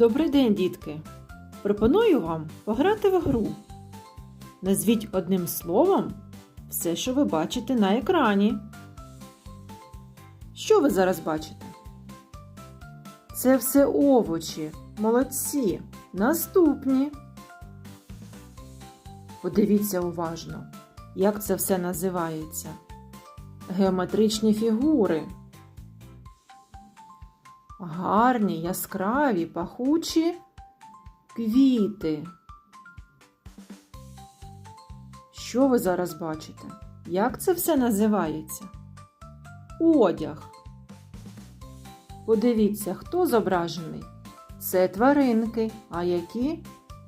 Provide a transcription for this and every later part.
Добрий день, дітки! Пропоную вам пограти в гру. Назвіть одним словом все, що ви бачите на екрані. Що ви зараз бачите? Це все овочі. Молодці. Наступні. Подивіться уважно, як це все називається. Геометричні фігури. Гарні, яскраві, пахучі квіти. Що ви зараз бачите? Як це все називається? Одяг. Подивіться, хто зображений? Це тваринки. А які?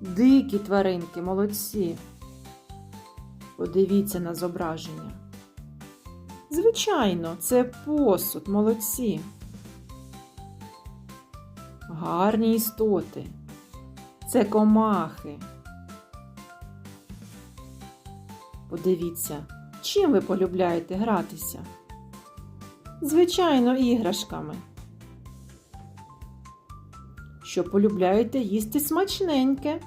Дикі тваринки, молодці. Подивіться на зображення. Звичайно, це посуд, молодці. Гарні істоти. Це комахи. Подивіться, чим ви полюбляєте гратися? Звичайно, іграшками. Що полюбляєте їсти смачненьке?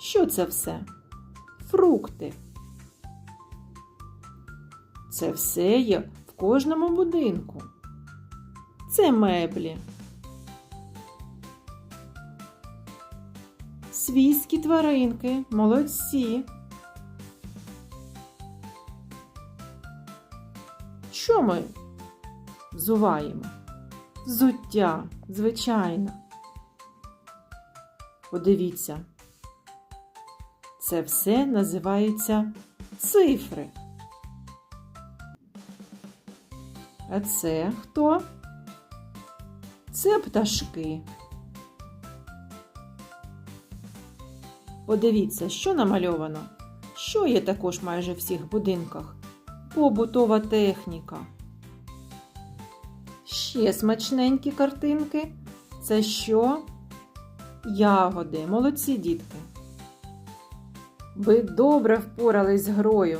Що це все? Фрукти. Це все є в кожному будинку. Це меблі. Свійські тваринки, молодці. Що ми взуваємо? Взуття, звичайно. Подивіться. Це все називається цифри. А це хто? Це пташки. Подивіться, що намальовано. Що є також майже в всіх будинках? Побутова техніка. Ще смачненькі картинки. Це що? Ягоди. Молодці дітки. Ви добре впорались з грою.